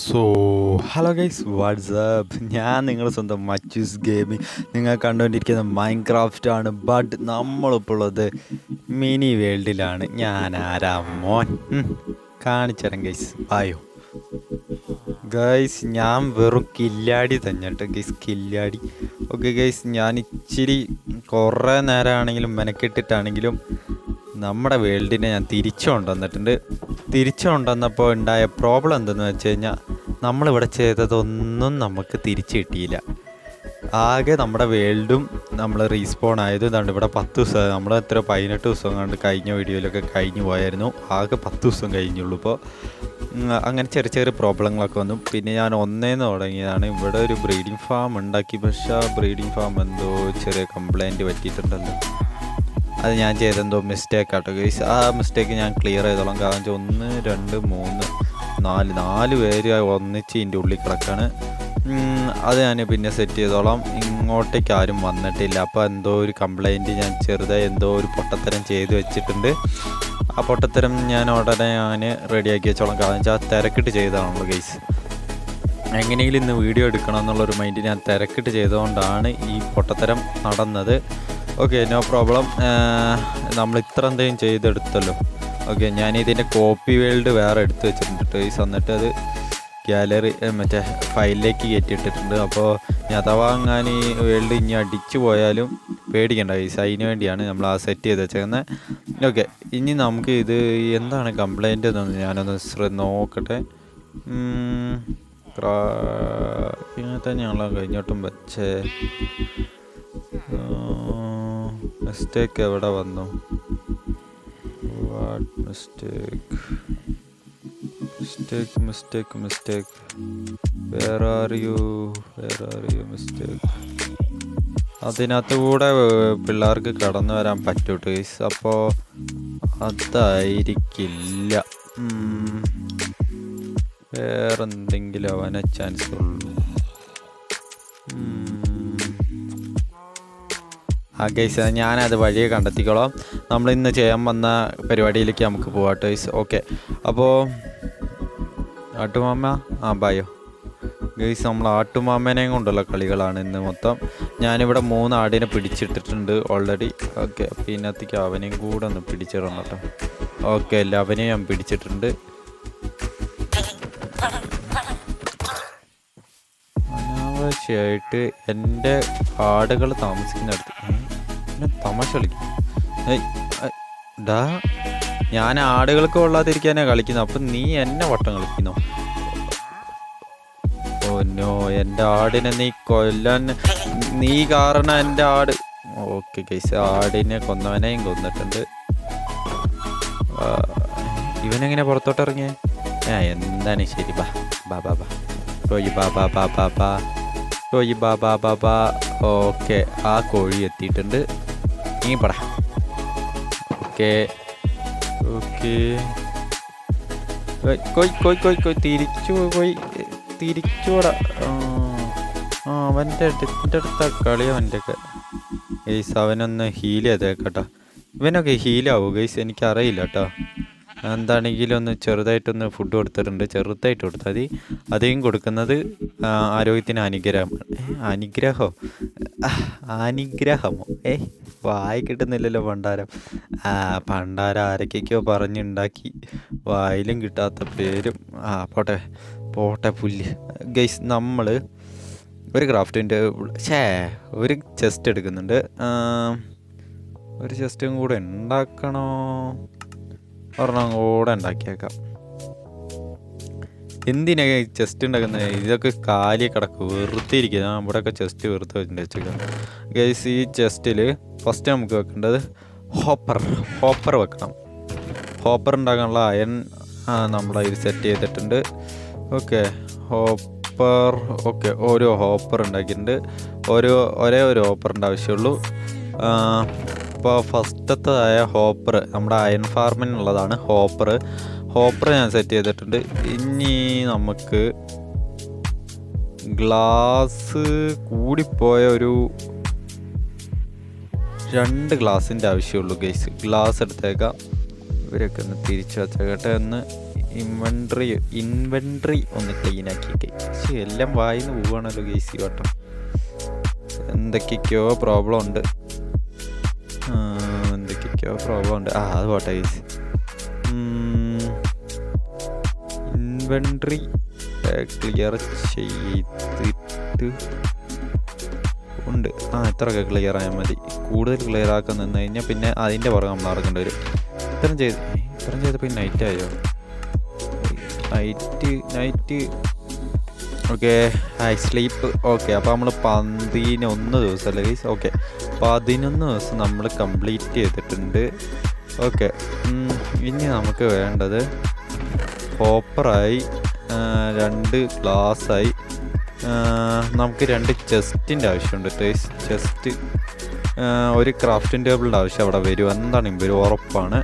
So hello guys WhatsApp ഞാൻ നിങ്ങളുടെ സ്വന്തം മച്ചൂസ് ഗെയിമിംഗ് നിങ്ങൾ കണ്ടുകൊണ്ടിരിക്കുന്ന മൈൻക്രാഫ്റ്റ് ആണ് ബട്ട് നമ്മളിപ്പോൾ ഉള്ളത് മിനി വേൾഡിലാണ് ഞാൻ ആരാ മോൻ? കാണിച്ചരാം ഗൈസ് ആയോ ഗൈസ് ഞാൻ വെറും കില്ലാടി തന്നെ കേട്ടോ ഗൈസ് കില്ലാടി. ഓക്കെ ഗൈസ് ഞാൻ ഇച്ചിരി കുറേ നേരമാണെങ്കിലും മെനക്കെട്ടിട്ടാണെങ്കിലും നമ്മുടെ വേൾഡിനെ ഞാൻ തിരിച്ചു കൊണ്ടുവന്നിട്ടുണ്ട് തിരിച്ചു കൊണ്ടുവന്നപ്പോൾ ഉണ്ടായ പ്രോബ്ലം എന്തെന്ന് വെച്ച് കഴിഞ്ഞാൽ നമ്മളിവിടെ ചെയ്തതൊന്നും നമുക്ക് തിരിച്ചു കിട്ടിയില്ല. ആകെ നമ്മുടെ വേൾഡും നമ്മൾ റീസ്പോൺ ആയത് ഇതാണ്ട് ഇവിടെ പത്ത് ദിവസം നമ്മൾ എത്ര പതിനെട്ട് ദിവസം കണ്ട് കഴിഞ്ഞ വീഡിയോയിലൊക്കെ കഴിഞ്ഞു പോയായിരുന്നു. ആകെ പത്ത് ദിവസം കഴിഞ്ഞുള്ളൂ ഇപ്പോൾ. അങ്ങനെ ചെറിയ ചെറിയ പ്രോബ്ലങ്ങളൊക്കെ വന്നു. പിന്നെ ഞാൻ ഒന്നേന്ന് തുടങ്ങിയതാണ്. ഇവിടെ ഒരു ബ്രീഡിംഗ് ഫാം ഉണ്ടാക്കി. പക്ഷേ ആ ബ്രീഡിംഗ് ഫാം എന്തോ ചെറിയ കംപ്ലൈന്റ് പറ്റിയിട്ടുണ്ടെന്ന്. അത് ഞാൻ ചെയ്തെന്തോ മിസ്റ്റേക്ക് ആട്ടോ. ഗൈസ് ആ മിസ്റ്റേക്ക് ഞാൻ ക്ലിയർ ചെയ്തോളാം. കാരണം വെച്ചാൽ ഒന്ന് രണ്ട് മൂന്ന് നാല് നാല് പേര് ഒന്നിച്ച് ഇതിന്റെ ഉള്ളിൽ കിടക്കാണ്. അത് ഞാൻ പിന്നെ സെറ്റ് ചെയ്തോളാം. ഇങ്ങോട്ടേക്ക് ആരും വന്നിട്ടില്ല. അപ്പോൾ എന്തോ ഒരു കംപ്ലൈന്റ് ഞാൻ ചെറുതായി എന്തോ ഒരു പൊട്ടത്തരം ചെയ്ത് വെച്ചിട്ടുണ്ട്. ആ പൊട്ടത്തരം ഞാൻ ഉടനെ ഞാൻ റെഡിയാക്കി വെച്ചോളാം. കാരണം വെച്ചാൽ തിരക്കിട്ട് ചെയ്തതാണല്ലോ ഗൈസ് എങ്ങനെയെങ്കിലും ഇന്ന് വീഡിയോ എടുക്കണം എന്നുള്ളൊരു മൈൻഡ് ഞാൻ തിരക്കിട്ട് ചെയ്തുകൊണ്ടാണ് ഈ പൊട്ടത്തരം നടന്നത്. ഓക്കെ നോ പ്രോബ്ലം നമ്മൾ ഇത്ര എന്തെങ്കിലും ചെയ്തെടുത്തല്ലോ. ഓക്കെ ഞാൻ ഇതിന്റെ കോപ്പി വേൾഡ് വേറെ എടുത്ത് വെച്ചിട്ടുണ്ട്. ഈ എന്നിട്ട് അത് ഗാലറി മറ്റേ ഫയലിലേക്ക് കയറ്റിയിട്ടിട്ടുണ്ട്. അപ്പോൾ ഇനി അഥവാ ഞാൻ ഈ വേൾഡ് ഇനി അടിച്ചു പോയാലും പേടിക്കണ്ട. ഈ അതിന് വേണ്ടിയാണ് നമ്മൾ ആ സെറ്റ് ചെയ്ത് വെച്ചേക്കുന്നത് ഓക്കെ ഇനി നമുക്ക് ഇത് എന്താണ് കംപ്ലൈന്റ് എന്നൊന്ന് ഞാനൊന്ന് നോക്കട്ടെ. ഇങ്ങനെ തന്നെയാണല്ലോ. കഴിഞ്ഞോട്ടും വെച്ചേ. മിസ്റ്റേക്ക് എവിടെ വന്നു? What mistake mistake mistake mistake where are you where are you mistake അതിനകത്ത് കൂടെ പിള്ളേർക്ക് കടന്നു വരാൻ പറ്റൂ ടീസ് അപ്പോൾ അതായിരിക്കില്ല. വേറെന്തെങ്കിലും അവനെ ചാൻസ് ഉള്ളൂ ആ ഗൈസ് ഞാനത് വഴിയെ കണ്ടെത്തിക്കോളാം. നമ്മൾ ഇന്ന് ചെയ്യാൻ വന്ന പരിപാടിയിലേക്ക് നമുക്ക് പോവാം ഗൈസ് ഓക്കെ അപ്പോൾ ആട്ടുമാമ? ആ ബായോ ഗൈസ് നമ്മൾ ആട്ടുമാമേനെയും കൊണ്ടുള്ള കളികളാണ് ഇന്ന് മൊത്തം. ഞാനിവിടെ മൂന്ന് ആടിനെ പിടിച്ചിട്ടിട്ടുണ്ട് ഓൾറെഡി ഓക്കെ അപ്പോൾ ഇതിനകത്തേക്ക് അവനെയും കൂടെ ഒന്ന് പിടിച്ചിടണം കേട്ടോ. ഓക്കെ അല്ല അവനെയും ഞാൻ പിടിച്ചിട്ടുണ്ട്. അനാവശ്യമായിട്ട് എന്റെ ആടുകൾ താമസിക്കുന്നിടത്ത് തമാശ കളിക്കും ഡാ ഞാൻ ആടുകൾക്ക് കൊള്ളാതിരിക്കാനാ കളിക്കുന്നത്. അപ്പം നീ എന്നെ വട്ടം കളിക്കുന്നു? ഓന്നോ എന്റെ ആടിനെ നീ കൊല്ലാൻ നീ കാരണം എന്റെ ആട്. ഓക്കെ കേസ് ആടിനെ കൊന്നവനെയും കൊന്നിട്ടുണ്ട്. ഇവനെങ്ങനെ പുറത്തോട്ട് ഇറങ്ങിയേ എന്താണ് ശരി ബാ ബാ ബാ ബാ. ടോയി ബാ ബാ ബാ ബാ ബാ. ടോയി ബാ ബാ ബാ ബാ. ഓക്കെ ആ കോഴി എത്തിയിട്ടുണ്ട്. നീ പട ഓക്കെ ഓക്കെ കോയ് കോയ് കോയ് കോയ് തിരിച്ചു പോയി തിരിച്ചുകൂടാ ആ അവന്റെ അടുത്തിന്റെ അടുത്ത കളി അവന്റെ ഒക്കെ. ഗൈസ് അവനൊന്ന് ഹീൽ ചെയ്തേക്കട്ടോ. ഇവനൊക്കെ ഹീലാവും ഗൈസ് എനിക്കറിയില്ല കേട്ടോ എന്താണെങ്കിലും ഒന്ന് ചെറുതായിട്ടൊന്ന് ഫുഡ് കൊടുത്തിട്ടുണ്ട്. ചെറുതായിട്ട് കൊടുത്താൽ മതി. അധികം കൊടുക്കുന്നത് ആരോഗ്യത്തിന് അനുഗ്രഹമാണ് അനുഗ്രഹം? അനുഗ്രഹമോ? ഏ വായി കിട്ടുന്നില്ലല്ലോ പണ്ടാരം ആ പണ്ടാരം ആരൊക്കെയൊക്കെയോ പറഞ്ഞുണ്ടാക്കി വായിലും കിട്ടാത്ത പേരും. ആ പോട്ടെ പോട്ടെ പുല്ല്. ഗൈസ് നമ്മൾ ഒരു ക്രാഫ്റ്റിന്റെ ഛേ ഒരു ചെസ്റ്റ് എടുക്കുന്നുണ്ട്. ഒരു ചെസ്റ്റും കൂടെ ഉണ്ടാക്കണോ? ഒരെണ്ണം കൂടെ ഉണ്ടാക്കിയേക്കാം. എന്തിനാ ചെസ്റ്റ് ഉണ്ടാക്കുന്നത് ഇതൊക്കെ കാലി കിടക്കും വെറുതെ അവിടെ ഇവിടെയൊക്കെ ചെസ്റ്റ് വെറുതെ വെച്ചിട്ട് വെച്ചേക്കാം ഗൈസ് ഈ ചെസ്റ്റിൽ ഫസ്റ്റ് നമുക്ക് വെക്കേണ്ടത് ഹോപ്പർ ഹോപ്പർ വെക്കണം. ഹോപ്പർ ഉണ്ടാക്കാനുള്ള അയൺ നമ്മൾ ഇത് സെറ്റ് ചെയ്തിട്ടുണ്ട്. ഓക്കെ ഹോപ്പർ ഓക്കെ ഓരോ ഹോപ്പർ ഉണ്ടാക്കിയിട്ടുണ്ട് ഓരോ ഒരേ ഒരു ഹോപ്പറിന്റെ ആവശ്യമുള്ളൂ. ഇപ്പോൾ ഫസ്റ്റത്തതായ ഹോപ്പർ നമ്മുടെ അയൺ ഫാർമിനുള്ളതാണ് ഹോപ്പർ ഹോപ്പർ ഞാൻ സെറ്റ് ചെയ്തിട്ടുണ്ട്. ഇനി നമുക്ക് ഗ്ലാസ് കൂടിപ്പോയ ഒരു രണ്ട് ഗ്ലാസിന്റെ ആവശ്യമുള്ളൂ ഗൈസ് ഗ്ലാസ് എടുത്തേക്കാം. ഇവരൊക്കെ ഒന്ന് തിരിച്ചു വച്ചേക്കട്ടെ. ഒന്ന് ഇൻവെൻട്രി ഇൻവെൻട്രി ഒന്ന് ക്ലീൻ ആക്കിയിട്ട് പക്ഷേ എല്ലാം വായിന്ന് പോവുകയാണല്ലോ ഗേസി വട്ടം. എന്തൊക്കെയൊക്കെയോ പ്രോബ്ലം ഉണ്ട്. എന്തൊക്കെയൊക്കെയോ പ്രോബ്ലം ഉണ്ട്. ആ അത് പോട്ടെ ഗേസ് ഇൻവെൻട്രി ക്ലിയർ ചെയ്തിട്ട് ഉണ്ട്. ആ ഇത്രയൊക്കെ ക്ലിയർ ആയാൽ മതി. കൂടുതൽ ക്ലിയർ ആക്കാൻ നിന്ന് കഴിഞ്ഞാൽ പിന്നെ അതിന്റെ പുറകെ നമ്മൾ ഇറങ്ങേണ്ടി വരും. ഇത്രയും ചെയ്ത് ഇത്രയും ചെയ്തപ്പോൾ നൈറ്റ് ആയോ? Night night okay I sleep okay അപ്പോൾ നമ്മൾ പതിനൊന്ന് ദിവസം അല്ലേ ഗൈസ് ഓക്കെ പതിനൊന്ന് ദിവസം നമ്മൾ കംപ്ലീറ്റ് ചെയ്തിട്ടുണ്ട്. ഓക്കെ ഇനി നമുക്ക് വേണ്ടത് കോപ്പറായി രണ്ട് ഗ്ലാസ്സായി നമുക്ക് രണ്ട് ചെസ്റ്റിന്റെ ആവശ്യമുണ്ട്. ചെസ്റ്റ് ഒരു ക്രാഫ്റ്റിംഗ് ടേബിളിന്റെ ആവശ്യം അവിടെ വരും. എന്താണ് വരും ഉറപ്പാണ്.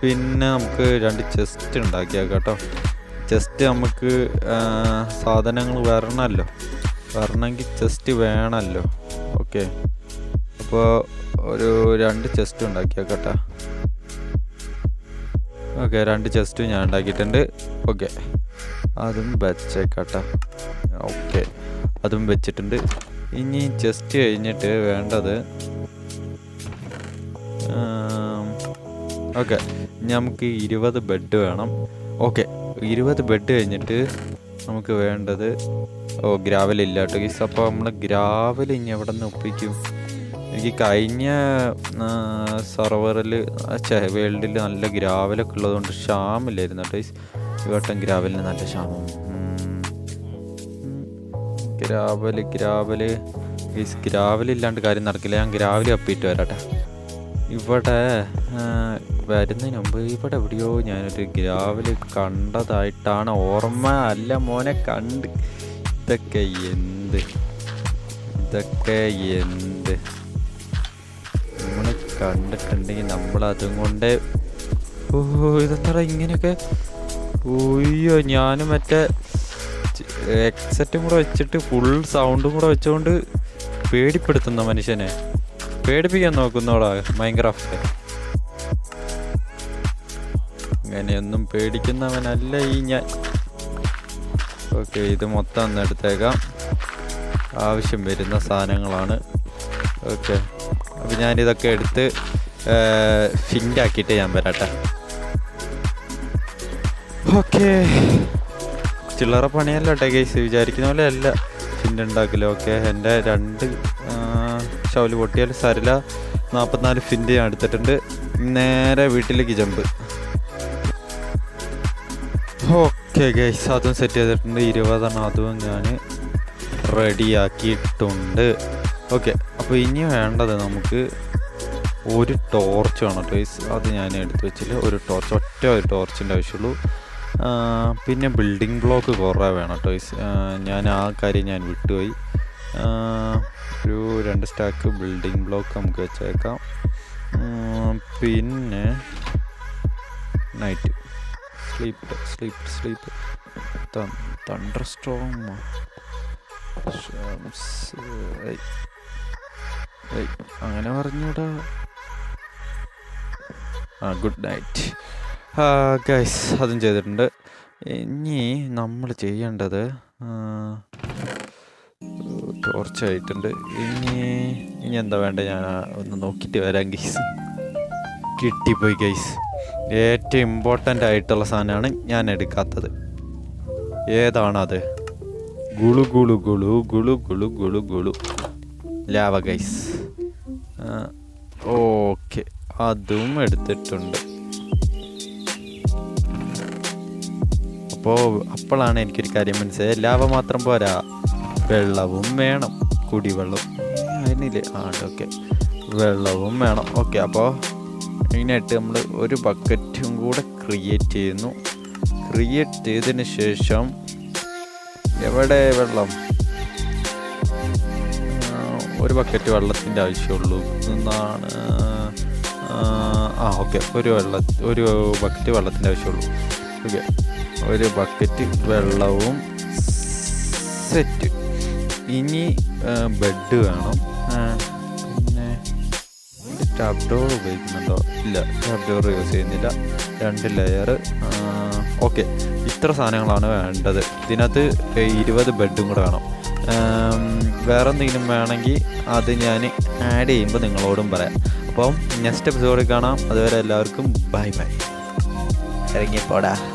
പിന്നെ നമുക്ക് രണ്ട് ചെസ്റ്റ് ഉണ്ടാക്കിയാൽ കേട്ടോ. ചെസ്റ്റ് നമുക്ക് സാധനങ്ങൾ വരണമല്ലോ വരണമെങ്കിൽ ചെസ്റ്റ് വേണമല്ലോ ഓക്കെ അപ്പോൾ ഒരു രണ്ട് ചെസ്റ്റ് ഉണ്ടാക്കിയാക്കട്ടെ ഓക്കെ രണ്ട് ചെസ്റ്റും ഞാൻ ഉണ്ടാക്കിയിട്ടുണ്ട്. ഓക്കെ. അതും വെച്ചേക്കട്ടെ. ഓക്കെ. അതും വെച്ചിട്ടുണ്ട്. ഇനി ചെസ്റ്റ് കഴിഞ്ഞിട്ട് വേണ്ടത് ഓക്കെ. നമുക്ക് ഇരുപത് ബെഡ് വേണം. ഓക്കെ. ഇരുപത് ബെഡ് കഴിഞ്ഞിട്ട് നമുക്ക് വേണ്ടത് ഓ ഗ്രാവൽ ഇല്ല കേട്ടോ ഗീസ്. അപ്പോൾ നമ്മൾ ഗ്രാവൽ ഇനി എവിടെ നിന്ന് ഒപ്പിക്കും? എനിക്ക് കഴിഞ്ഞ സെർവറിൽ വേൾഡിൽ നല്ല ഗ്രാവലൊക്കെ ഉള്ളതുകൊണ്ട് ക്ഷാമില്ലായിരുന്നു കേട്ടോ ഈ വട്ടം ഗ്രാവലിന് നല്ല ക്ഷാമം. Gravel gravel. ഈസ് ഗ്രാവലില്ലാണ്ട് കാര്യം നടക്കില്ല. ഞാൻ ഗ്രാവൽ അപ്പിയിട്ട് വരാട്ടെ. ഇവിടെ വരുന്നതിന് മുമ്പ് ഇവിടെ എവിടെയോ ഞാനൊരു ഗ്രാവൽ കണ്ടതായിട്ടാണ് ഓർമ്മ. അല്ല മോനെ കണ്ട്. ഇതൊക്കെ എന്ത്? ഇതൊക്കെ എന്ത്? കണ്ടിട്ടുണ്ടെങ്കിൽ നമ്മൾ അതും കൊണ്ട് ഓ ഇതെന്താ ഇങ്ങനെയൊക്കെ? ഓയ്യോ ഞാനും മറ്റേ എക്സെറ്റും കൂടെ വെച്ചിട്ട് ഫുൾ സൗണ്ടും കൂടെ വെച്ചുകൊണ്ട് പേടിപ്പെടുത്തുന്ന മനുഷ്യനെ. പേടിപ്പിക്കാൻ നോക്കുന്നോടാ മൈൻക്രാഫ്റ്റ് അങ്ങനെയൊന്നും പേടിക്കുന്നവനല്ല ഈ ഞാൻ. ഓക്കെ ഇത് മൊത്തം ഒന്ന് എടുത്തേക്കാം. ആവശ്യം വരുന്ന സാധനങ്ങളാണ്. ഓക്കെ. അപ്പം ഞാനിതൊക്കെ എടുത്ത് ഫിൻഡാക്കിയിട്ട് ഞാൻ വരാട്ടെ. ഓക്കെ. ചില്ലറ പണിയല്ല കേട്ടോ കേസ് വിചാരിക്കുന്ന പോലെ അല്ല. ഫിൻഡ് ഉണ്ടാക്കില്ല ഓക്കെ എന്റെ രണ്ട് ഷൗൽ പൊട്ടിയാൽ സരല. നാൽപ്പത്തിനാല് ഫിൻഡ് ഞാൻ എടുത്തിട്ടുണ്ട്. നേരെ വീട്ടിലേക്ക് ജമ്പ് ഓക്കെ ഗൈസ് അതും സെറ്റ് ചെയ്തിട്ടുണ്ട്. ഇരുപതെണ്ണം അതും ഞാൻ റെഡിയാക്കിയിട്ടുണ്ട് ഓക്കെ അപ്പോൾ ഇനി വേണ്ടത് നമുക്ക് ഒരു ടോർച്ച് വേണം ഗൈസ് അത് ഞാൻ എടുത്തു വെച്ചില്ല ഒരു ടോർച്ച് ഒറ്റ ഒരു ടോർച്ചിന്റെ ആവശ്യമുള്ളൂ. പിന്നെ ബിൽഡിംഗ് ബ്ലോക്ക് കുറേ വേണം ടോയ്സ് ഞാൻ ആ കാര്യം ഞാൻ വിട്ടുപോയി. ഒരു രണ്ട് സ്റ്റാക്ക് ബിൽഡിംഗ് ബ്ലോക്ക് നമുക്ക് വെച്ചേക്കാം. പിന്നെ night sleep sleep sleep thunder storm അങ്ങനെ പറഞ്ഞൂടാ. ആ ഗുഡ് നൈറ്റ് ഗൈസ് അതും ചെയ്തിട്ടുണ്ട്. ഇനി നമ്മൾ ചെയ്യേണ്ടത് ടോർച്ചായിട്ടുണ്ട് ഇനി ഇനി എന്താ വേണ്ട? ഞാൻ ഒന്ന് നോക്കിയിട്ട് വരാം ഗൈസ് കിട്ടിപ്പോയി ഗൈസ് ഏറ്റവും ഇമ്പോർട്ടന്റ് ആയിട്ടുള്ള സാധനമാണ് ഞാൻ എടുക്കാത്തത്. ഏതാണത്? ഗുളു ഗുളു ഗുളു ഗുളു ഗുളു ഗുളു ഗുളു. ലാവ ഗൈസ് ഓക്കെ അതും എടുത്തിട്ടുണ്ട്. അപ്പോൾ അപ്പോഴാണ് എനിക്കൊരു കാര്യം മനസ്സിലായത്. ലാവ മാത്രം പോരാ. വെള്ളവും വേണം. കുടിവെള്ളം അതിനില്ലേ? ആ ഓക്കെ. വെള്ളവും വേണം. ഓക്കെ അപ്പോൾ മെയിനായിട്ട് നമ്മൾ ഒരു ബക്കറ്റും കൂടെ ക്രിയേറ്റ് ചെയ്യുന്നു. ക്രിയേറ്റ് ചെയ്തതിന് ശേഷം എവിടെ വെള്ളം? ഒരു ബക്കറ്റ് വെള്ളത്തിന്റെ ആവശ്യമുള്ളൂ. എന്നാണ് ആ ഓക്കെ ഒരു വെള്ള ഒരു ബക്കറ്റ് വെള്ളത്തിന്റെ ആവശ്യമുള്ളൂ. ഓക്കെ ഒരു ബക്കറ്റ് വെള്ളവും സെറ്റ് ഇനി ബെഡ് വേണം. പിന്നെ ടാപ്പ് ഡോർ ഉപയോഗിക്കുന്നുണ്ടോ? ഇല്ല ടാപ്പ് ഡോർ യൂസ് ചെയ്യുന്നില്ല. രണ്ട് ലെയർ ഓക്കെ ഇത്ര സാധനങ്ങളാണ് വേണ്ടത്. ഇതിനകത്ത് ഇരുപത് ബെഡും കൂടെ വേണം. വേറെ എന്തെങ്കിലും വേണമെങ്കിൽ അത് ഞാൻ ആഡ് ചെയ്യുമ്പോൾ നിങ്ങളോടും പറയാം. അപ്പം നെക്സ്റ്റ് എപ്പിസോഡിൽ കാണാം. അതുവരെ എല്ലാവർക്കും ബൈ ബൈ ഇറങ്ങിപ്പോടാ.